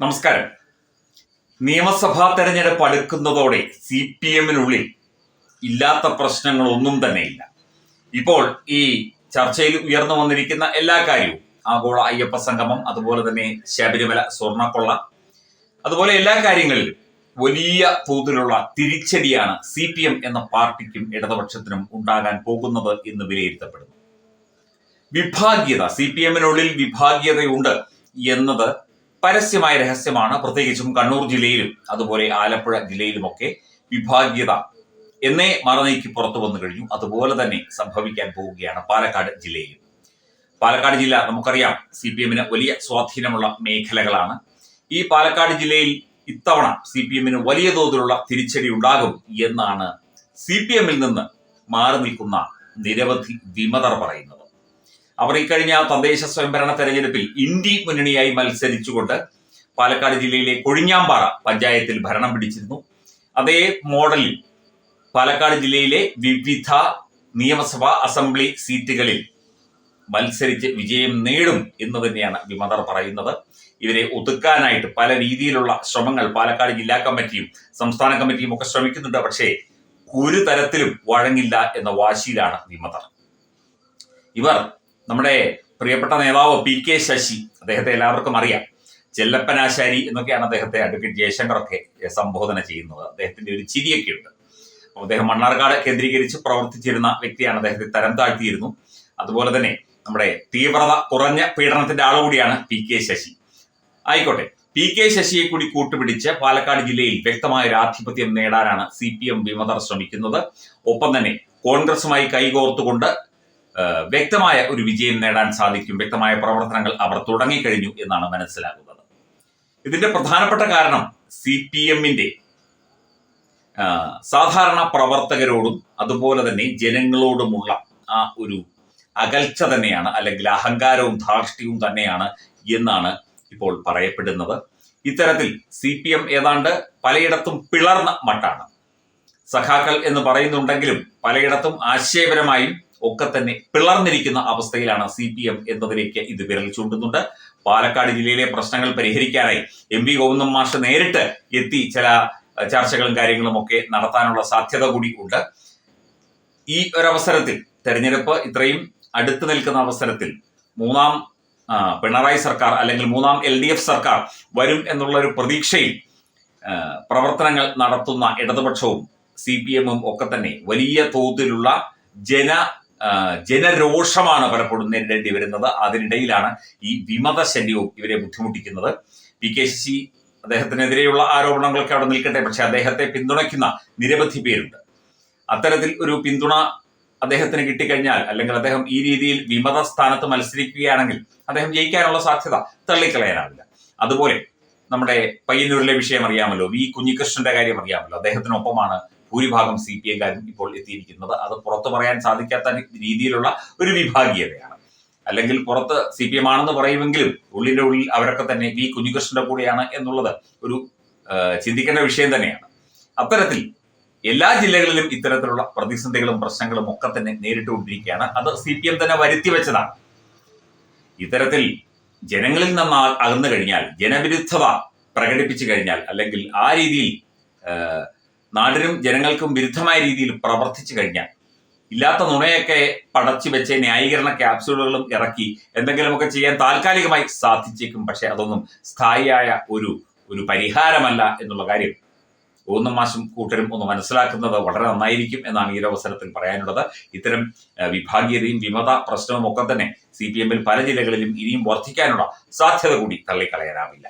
നമസ്കാരം. നിയമസഭാ തെരഞ്ഞെടുപ്പ് അടുക്കുന്നതോടെ സി പി എമ്മിനുള്ളിൽ ഇല്ലാത്ത പ്രശ്നങ്ങളൊന്നും തന്നെയില്ല ഇപ്പോൾ ഈ ചർച്ചയിൽ ഉയർന്നു വന്നിരിക്കുന്ന എല്ലാ കാര്യവും ആഗോള അയ്യപ്പ സംഗമം അതുപോലെ തന്നെ ശബരിമല സ്വർണക്കൊള്ള അതുപോലെ എല്ലാ കാര്യങ്ങളിലും വലിയ തോതിലുള്ള തിരിച്ചടിയാണ് സി പി എം എന്ന പാർട്ടിക്കും ഇടതുപക്ഷത്തിനും ഉണ്ടാകാൻ പോകുന്നത് എന്ന് വിലയിരുത്തപ്പെടുന്നു. വിഭാഗീയത സി പി എമ്മിനുള്ളിൽ വിഭാഗീയതയുണ്ട് എന്നത് പരസ്യമായ രഹസ്യമാണ്. പ്രത്യേകിച്ചും കണ്ണൂർ ജില്ലയിലും അതുപോലെ ആലപ്പുഴ ജില്ലയിലുമൊക്കെ വിഭാഗീയത എന്നേ മറനീക്കി പുറത്തു വന്നു കഴിഞ്ഞു. അതുപോലെ തന്നെ സംഭവിക്കാൻ പോവുകയാണ് പാലക്കാട് ജില്ലയിൽ. പാലക്കാട് ജില്ല നമുക്കറിയാം സി പി എമ്മിന് വലിയ സ്വാധീനമുള്ള മേഖലകളാണ്. ഈ പാലക്കാട് ജില്ലയിൽ ഇത്തവണ സി പി എമ്മിന് വലിയ തോതിലുള്ള തിരിച്ചടി ഉണ്ടാകും എന്നാണ് സി പി എമ്മിൽ നിന്ന് മാറി നിൽക്കുന്ന നിരവധി വിമതർ പറയുന്നത്. അവർ ഇക്കഴിഞ്ഞ തദ്ദേശ സ്വയംഭരണ തെരഞ്ഞെടുപ്പിൽ ഇന്ത്യ മുന്നണിയായി മത്സരിച്ചുകൊണ്ട് പാലക്കാട് ജില്ലയിലെ കൊഴിഞ്ഞാമ്പാറ പഞ്ചായത്തിൽ ഭരണം പിടിച്ചിരുന്നു. അതേ മോഡലിൽ പാലക്കാട് ജില്ലയിലെ വിവിധ നിയമസഭാ അസംബ്ലി സീറ്റുകളിൽ മത്സരിച്ച് വിജയം നേടും എന്ന് തന്നെയാണ് വിമതർ പറയുന്നത്. ഇവരെ ഒതുക്കാനായിട്ട് പല രീതിയിലുള്ള ശ്രമങ്ങൾ പാലക്കാട് ജില്ലാ കമ്മിറ്റിയും സംസ്ഥാന കമ്മിറ്റിയും ഒക്കെ ശ്രമിക്കുന്നുണ്ട്. പക്ഷേ ഒരു തരത്തിലും വഴങ്ങില്ല എന്ന വാശിയിലാണ് വിമതർ. ഇവർ നമ്മുടെ പ്രിയപ്പെട്ട നേതാവ് പി കെ ശശി അദ്ദേഹത്തെ എല്ലാവർക്കും അറിയാം. ചെല്ലപ്പനാശാരി എന്നൊക്കെയാണ് അദ്ദേഹത്തെ അഡ്വക്കേറ്റ് ജയശങ്കറൊക്കെ സംബോധന ചെയ്യുന്നത്. അദ്ദേഹത്തിന്റെ ഒരു ചിരിയൊക്കെ ഉണ്ട്. അപ്പോൾ അദ്ദേഹം മണ്ണാർക്കാട് കേന്ദ്രീകരിച്ച് പ്രവർത്തിച്ചിരുന്ന വ്യക്തിയാണ് അദ്ദേഹത്തെ തരം താഴ്ത്തിയിരുന്നു. അതുപോലെ തന്നെ നമ്മുടെ തീവ്രത കുറഞ്ഞ പീഡനത്തിന്റെ ആൾ കൂടിയാണ് പി കെ ശശി. ആയിക്കോട്ടെ. പി കെ ശശിയെ കൂടി കൂട്ടുപിടിച്ച് പാലക്കാട് ജില്ലയിൽ വ്യക്തമായ ഒരു ആധിപത്യം നേടാനാണ് സി പി എം വിമതർ ശ്രമിക്കുന്നത്. ഒപ്പം തന്നെ കോൺഗ്രസുമായി കൈകോർത്തുകൊണ്ട് വ്യക്തമായ ഒരു വിജയം നേടാൻ സാധിക്കും. വ്യക്തമായ പ്രവർത്തനങ്ങൾ അവർ തുടങ്ങിക്കഴിഞ്ഞു എന്നാണ് മനസ്സിലാകുന്നത്. ഇതിന്റെ പ്രധാനപ്പെട്ട കാരണം സി പി എമ്മിന്റെ സാധാരണ പ്രവർത്തകരോടും അതുപോലെ തന്നെ ജനങ്ങളോടുമുള്ള ആ ഒരു അകൽച്ച തന്നെയാണ് അല്ലെങ്കിൽ അഹങ്കാരവും ധാർഷ്ട്യവും തന്നെയാണ് എന്നാണ് ഇപ്പോൾ പറയപ്പെടുന്നത്. ഇത്തരത്തിൽ സി പി എം ഏതാണ്ട് പലയിടത്തും പിളർന്ന മട്ടാണ്. സഖാക്കൾ എന്ന് പറയുന്നുണ്ടെങ്കിലും പലയിടത്തും ആശയപരമായും ഒക്കെ തന്നെ പിളർന്നിരിക്കുന്ന അവസ്ഥയിലാണ് സി പി എം എന്നതിലേക്ക് ഇത് വിരൽ ചൂണ്ടുന്നുണ്ട്. പാലക്കാട് ജില്ലയിലെ പ്രശ്നങ്ങൾ പരിഹരിക്കാനായി എം വി ഗോവിന്ദൻ മാഷ് നേരിട്ട് എത്തി ചില ചർച്ചകളും കാര്യങ്ങളും ഒക്കെ നടത്താനുള്ള സാധ്യത കൂടി ഉണ്ട്. ഈ ഒരവസരത്തിൽ തെരഞ്ഞെടുപ്പ് ഇത്രയും അടുത്ത് നിൽക്കുന്ന അവസരത്തിൽ മൂന്നാം പിണറായി സർക്കാർ അല്ലെങ്കിൽ മൂന്നാം എൽ ഡി എഫ് സർക്കാർ വരും എന്നുള്ള ഒരു പ്രതീക്ഷയിൽ പ്രവർത്തനങ്ങൾ നടത്തുന്ന ഇടതുപക്ഷവും സി പി എമ്മും ഒക്കെ തന്നെ വലിയ തോതിലുള്ള ജന ജനരോഷമാണ് പലപ്പോഴും നേരിടേണ്ടി വരുന്നത്. അതിനിടയിലാണ് ഈ വിമത ശല്യവും ഇവരെ ബുദ്ധിമുട്ടിക്കുന്നത്. പി കെ ശശി അദ്ദേഹത്തിനെതിരെയുള്ള ആരോപണങ്ങളൊക്കെ അവിടെ നിൽക്കട്ടെ. പക്ഷെ അദ്ദേഹത്തെ പിന്തുണയ്ക്കുന്ന നിരവധി പേരുണ്ട്. അത്തരത്തിൽ ഒരു പിന്തുണ അദ്ദേഹത്തിന് കിട്ടിക്കഴിഞ്ഞാൽ അല്ലെങ്കിൽ അദ്ദേഹം ഈ രീതിയിൽ വിമത സ്ഥാനത്ത് മത്സരിക്കുകയാണെങ്കിൽ അദ്ദേഹം ജയിക്കാനുള്ള സാധ്യത തള്ളിക്കളയാനാവില്ല. അതുപോലെ നമ്മുടെ പയ്യന്നൂരിലെ വിഷയം അറിയാമല്ലോ. വി കുഞ്ഞികൃഷ്ണന്റെ കാര്യം അറിയാമല്ലോ. അദ്ദേഹത്തിനൊപ്പമാണ് ഭൂരിഭാഗം സി പി എംകാരും ഇപ്പോൾ എത്തിയിരിക്കുന്നത്. അത് പുറത്തു പറയാൻ സാധിക്കാത്ത രീതിയിലുള്ള ഒരു വിഭാഗീയതയാണ്. അല്ലെങ്കിൽ പുറത്ത് സി പി എം ആണെന്ന് പറയുമെങ്കിലും ഉള്ളിന്റെ ഉള്ളിൽ അവരൊക്കെ തന്നെ വി കുഞ്ഞികൃഷ്ണന്റെ കൂടെയാണ് എന്നുള്ളത് ഒരു ചിന്തിക്കേണ്ട വിഷയം തന്നെയാണ്. അത്തരത്തിൽ എല്ലാ ജില്ലകളിലും ഇത്തരത്തിലുള്ള പ്രതിസന്ധികളും പ്രശ്നങ്ങളും ഒക്കെ തന്നെ നേരിട്ടുകൊണ്ടിരിക്കുകയാണ്. അത് സി പി എം തന്നെ വരുത്തി വെച്ചതാണ്. ഇത്തരത്തിൽ ജനങ്ങളിൽ നിന്ന് അകന്നു കഴിഞ്ഞാൽ ജനവിരുദ്ധത പ്രകടിപ്പിച്ചു കഴിഞ്ഞാൽ അല്ലെങ്കിൽ ആ രീതിയിൽ നാടിനും ജനങ്ങൾക്കും വിരുദ്ധമായ രീതിയിൽ പ്രവർത്തിച്ചു കഴിഞ്ഞാൽ ഇല്ലാത്ത നുണയൊക്കെ പടച്ചു വെച്ച് ന്യായീകരണ ക്യാപ്സ്യൂളുകളും ഇറക്കി എന്തെങ്കിലുമൊക്കെ ചെയ്യാൻ താൽക്കാലികമായി സാധിച്ചേക്കും. പക്ഷെ അതൊന്നും സ്ഥായിയായ ഒരു ഒരു പരിഹാരമല്ല എന്നുള്ള കാര്യം ഒന്നും മാസം കൂട്ടരും ഒന്ന് മനസ്സിലാക്കുന്നത് വളരെ നന്നായിരിക്കും എന്നാണ് ഈ അവസരത്തിൽ പറയാനുള്ളത്. ഇത്തരം വിഭാഗീയതയും വിമത പ്രശ്നവും ഒക്കെ തന്നെ സി പല ജില്ലകളിലും ഇനിയും വർദ്ധിക്കാനുള്ള സാധ്യത കൂടി തള്ളിക്കളയാനാവില്ല.